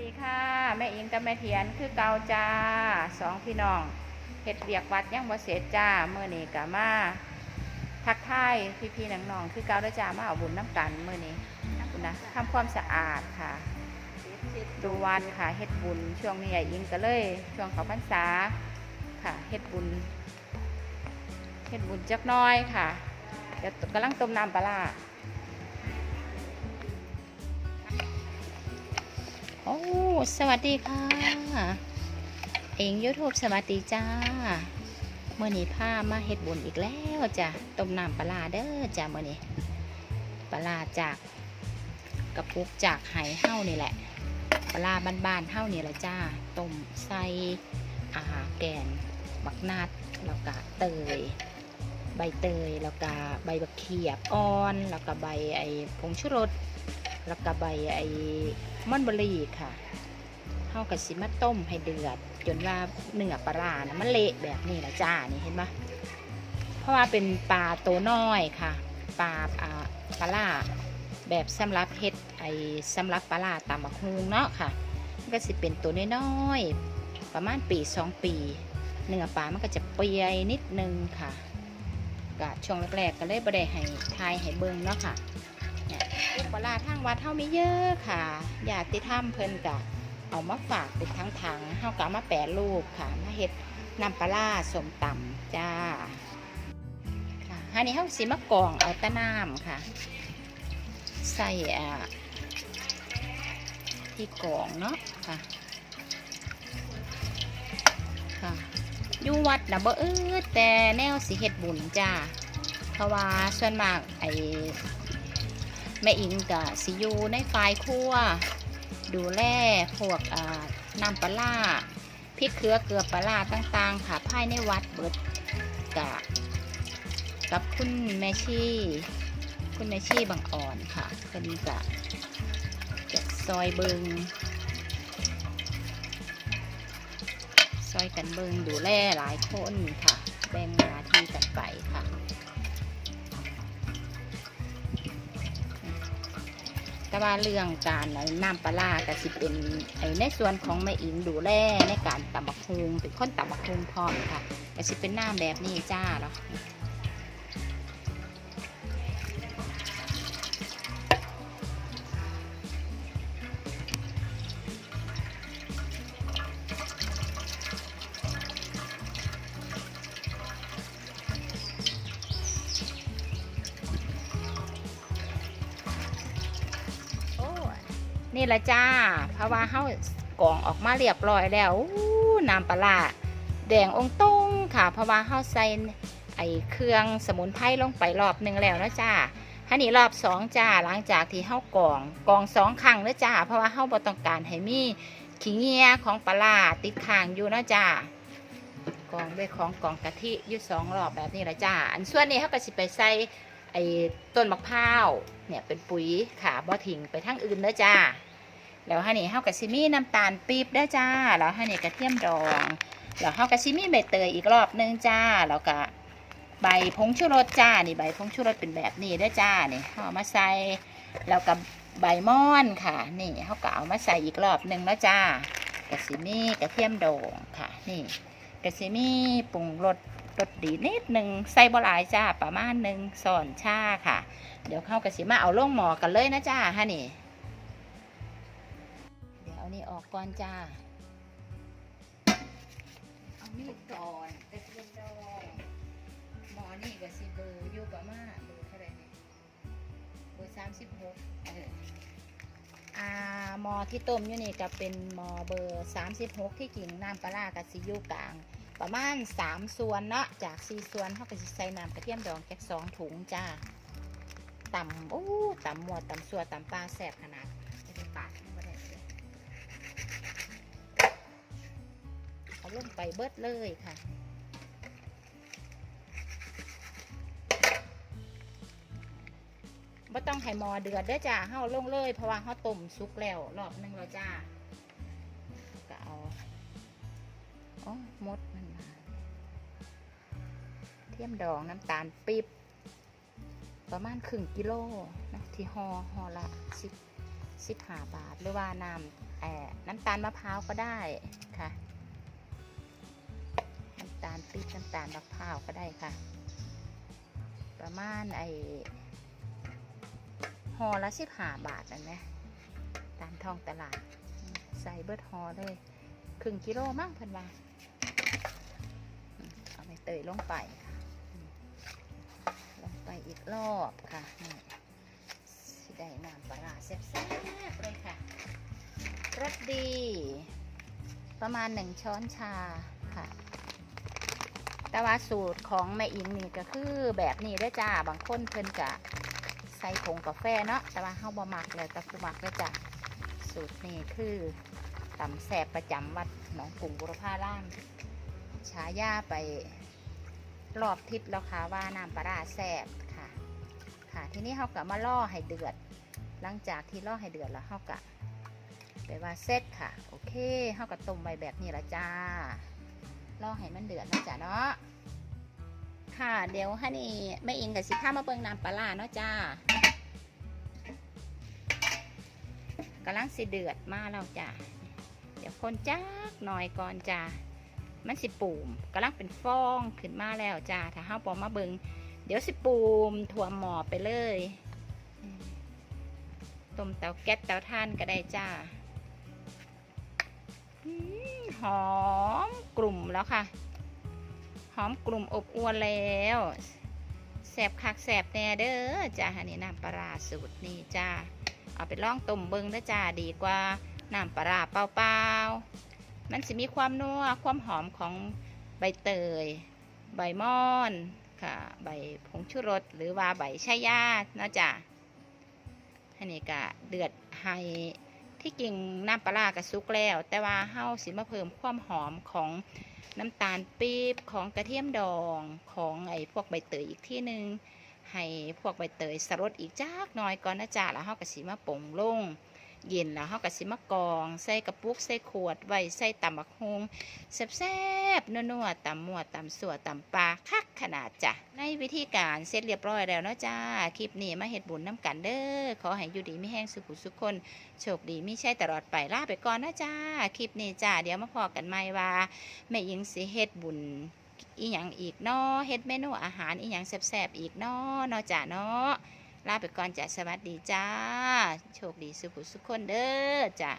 ดีค่ะแม่อิงกับแม่เทียนคือเกาจ้าสองพี่น้องเฮ็ดเรียกวัดยังบ่เสร็จจ้าเมื่อนี้กะมาทักทายพี่ๆน้องๆคือเกาด้อจ้ามาเอาบุญน้ำกันเมื่อนี้คุณนะทำความสะอาดค่ะดูวัดค่ะเฮ็ดบุญช่วงนี้ไอ้อิงก็เลย ช่วงเขาพรรษาค่ะเฮ็ดบุญเฮ็ดบุญจักน้อยค่ะเดี๋ยวกำลังต้มน้ำปลา โอ้สวัสดีค่ะ เองยูทูบสวัสดีจ้าเมื่อนี้พามาเฮ็ดบุญอีกแล้วจ้ะต้มน้ำปลาเด้อจ้ะเมื่อนี้ปลาจากกระปุกจากไหเฮ้านี่แหละ ปลาบานๆเฮ้านี่แหละจ้าต้มใส่อาหารแกนบักนาดแล้วก็เตย ใบเตยแล้วก็ใบบักเขียบอ่อน แล้วก็ใบไอ้ผงชูรส แล้วก็ใบไอ้ม่อนเบอรี่ค่ะเฮากับสิมาต้มให้เดือด จนว่าเนื้อปลานะมันเละแบบนี้ละจ้านี่เห็นปะเพราะว่าเป็นปลาตัวน้อยค่ะ ปลาปลาร้าแบบสำหรับเฮ็ดไอ้สำหรับปลาร้าตำบักฮุงเนาะค่ะ มันก็สิเป็นตัวน้อยๆประมาณปีสองปี เนื้อปลามันก็จะเปียนิดนึงค่ะกะช่วงแรกๆก็เลยบ่ได้ให้ทายให้เบิ่งเนาะค่ะ ปลาร้าทางวัดเท่ามีเยอะค่ะญาติธรรมเพิ่นกะเอามาฝากเป็นทั้งถังเฮากะมาแปรรูปค่ะมาเฮ็ดน้ำปลาสมตำจ้าค่ะอันนี้เฮาสิมากรองเอาตะน้ำค่ะ ใส่อ่าที่กรองเนาะค่ะค่ะอยู่วัดนะบ่เออแต่แนวสิเฮ็ดบุญจ้าเพราะว่าส่วนมากไอ แม่อิงกับสิอยูในฝ่ายครัว ดูแลพวกน้ำปลาพริกเขือเกลือปลาร้าต่างๆ ค่ะภายในวัดเบิดกะกับคุณแม่ชีคุณแม่ชีบางอ่อนค่ะเพิ่นกะจะซอยเบิงซอยกันเบิงดูแลหลายคนค่ะ แบ่งหน้าที่กันไปค่ะ แต่ว่าเรื่องการในน้ำปลาร้าก็สิเป็นในส่วนของแม่อิงดูแลในการตำบักฮุงเป็นคนตำบักฮุงพร้อมค่ะก็สิเป็นน้ำแบบนี้จ้าเนาะ นี่ละจ้า เพราะว่าเฮากรองออกมาเรียบร้อยแล้วน้ำปลาแดงองตงค่ะ เพราะว่าเฮาใส่ไอ้เครื่องสมุนไพรลงไปรอบหนึ่งแล้วนะจ้าฮันนี้รอบสองจ้าหลังจากที่เฮากรองกรองสองครั้งนะจ้าเพราะว่าเฮาบ่ต้องการให้มีขี้เงียของปลาติดค้างอยู่นะจ้ากรองด้วยของกรองกะทิอยู่สองรอบแบบนี้ละจ้าอันส่วนนี้เฮาก็สิไปใส่ไอ้ต้นมะพร้าวเนี่ยเป็นปุ๋ยค่ะบ่ทิ้งไปทั้งอื่นเด้อจ้า แล้วฮันนี่เฮากับซิมีน้ำตาลปี๊บได้จ้า แล้วฮันนี่กระเทียมดอง แล้วเฮากับซิมีใบเตยอีกรอบหนึงจ้า แล้วก็ใบผงชูรสจ้า นี่ใบผงชูรสเป็นแบบนี้ได้จ้า นี่เฮามาใส่ แล้วกับใบม่อนค่ะ นี่เฮาก็เอามาใส่อีกรอบหนึงแล้วจ้ากระซิมีกระเทียมดองค่ะ นี่กระซิมีปรุงรสรสดีนิดหนึ่งใส่บ่หลายจ้า ประมาณหนึ่งส่อนชาค่ะ เดี๋ยวเข้ากระซิมาเอาลงหมอกันเลยนะจ้าฮะนี่ เดี๋ยวเอานี่ออกก่อนจ้า เอามีดก่อนตะเกียบดองหมอนี่ก็สิเบอร์อยู่ประมาณเบอร์เท่าไหร่เนี่ยเบอร์สามสิบหกเอออ่าหมอที่ต้มอยู่นี่ก็เป็นหมอเบอร์สามสิบหกที่จริงน้ำปลาร้ากับซีอยู่กลาง ประมาณสามส่วนเนาะจากสี่ส่วนเขาก็สิใส่น้ำกระเทียมดองแค่สองถุงจ้าต่ำโอ้ต่ำหมวดต่ำสัวต่ำปลาแสบขนาดไม่ได้ ลงไปเบิดเลยค่ะไม่ต้องให้หมอเดือดเด้อจ้าเฮาลงเลย เพราะว่าเฮาต้มสุกแล้วรอบนึงแล้วจ้าก็เอาโอ้มดมันมาเทียมดองน้ำตาลปี๊บประมาณครึ่งกิโลนะที่ห่อห่อละสิบสิบห้าบาท หรือว่าน้เอ่อน้ำตาลมะพร้าวก็ได้ค่ะ ลปี๊บน้ำตาลมะพร้าวก็ได้ค่ะ ประมาณไอห่อละสิบห้าบาทนั่นไหมตามท้องตลาด ใส่เบิดห่อเลยครึ่งกิโลมั้งพิ่นว่าเอาไปเตยลงไปค่ะอืมลงไปอีกรอบค่ะนี่สิได้น้ำปลาร้าแซ่บๆเลยค่ะรสดี ประมาณหนึ่งช้อนชาค่ะ แต่ว่าสูตรของแม่อิงนี่ก็คือแบบนี้ได้จ้า บางคนเพิ่นกะใส่ผงกาแฟเนาะ แต่ว่าเฮาบ่มักเลยแต่กูมักเลยจ้ะสูตรนี้คือตำแสบประจำวัดหนองกรุงบุรพาร่างฉายาไปรอบทิศแล้วค่ะว่าน้ำปลาราแสบค่ะ ค่ะ ทีนี้เฮาก็มาล่อให้เดือด หลังจากที่ล่อให้เดือดแล้วเฮาก็ไปว่าเซตค่ะ โอเคเฮาก็ต้มไว้แบบนี้ละจ้า รอให้มันเดือดนะจ๊ะเนาะค่ะ เดี๋ยวฮันนี่แม่อิงกับสิข้ามาเบิงน้ำปลาเนาะจ้ากำลังสิเดือดมาแล้วจ้ะเดี๋ยวคนจักหน่อยก่อนจ้ามันสิปูมกำลังเป็นฟองขึ้นมาแล้วจ้าถ้าเฮาปอมาเบิงเดี๋ยวสิปูมถั่วหมอไปเลยต้มเตาแก๊สเตาท่านก็ได้จ้า หอมกลุ่มแล้วค่ะ หอมกลุ่มอบอวนแล้วแสบคักแสบแน่เด้อจ้าอันนี้น้ำปลาสูตรนี่จ้าเอาไปล่องต้มเบิงเด้อจ้าดีกว่าน้ำปลาร้าเปล่าๆมันจะมีความนัวความหอมของใบเตย ใบม่อนค่ะ ใบผงชูรสหรือว่าใบชายาเนาะจ้าอันนี้ก็เดือดให้ ที่จริงน้ำปลากระซุกแล้ว แต่ว่าเฮาสิมาเพิ่มความหอมของน้ำตาลปี๊บของกระเทียมดองของไอ้พวกใบเตยอีกที่หนึ่งให้พวกใบเตยสรสอีกจักหน่อยก่อนนะจ๊ะแล้วเฮาก็สิมาป่งลง เย็นแล้วเฮาก็สิมากรอง ใส่กระปุกใส่ขวดไว้ใส่ตำบักฮงแซ่บๆนัวๆตำหมวดตำสัวตำปลาคักขนาดจ้ะในวิธีการเสร็จเรียบร้อยแล้วเนาะจ้าคลิปนี้มาเฮ็ดบุญน้ำกันเด้อขอให้อยู่ดีไม่แห้งสุขุสุขคนโชคดีไม่ใช่ตลอดไปลาไปก่อนนะจ้าคลิปนี้จ้าเดี๋ยวมาพอกันใหม่ว่าแม่หญิงสิเฮ็ดบุญอีหยังอีกเนาะเฮ็ดเมนูอาหารอีหยังแซ่บๆอีกเนาะเนาะจ้าเนาะ ลาไปก่อนจ้ะสวัสดีจ้า โชคดีสุขุสุขคนเด้อจ้ะ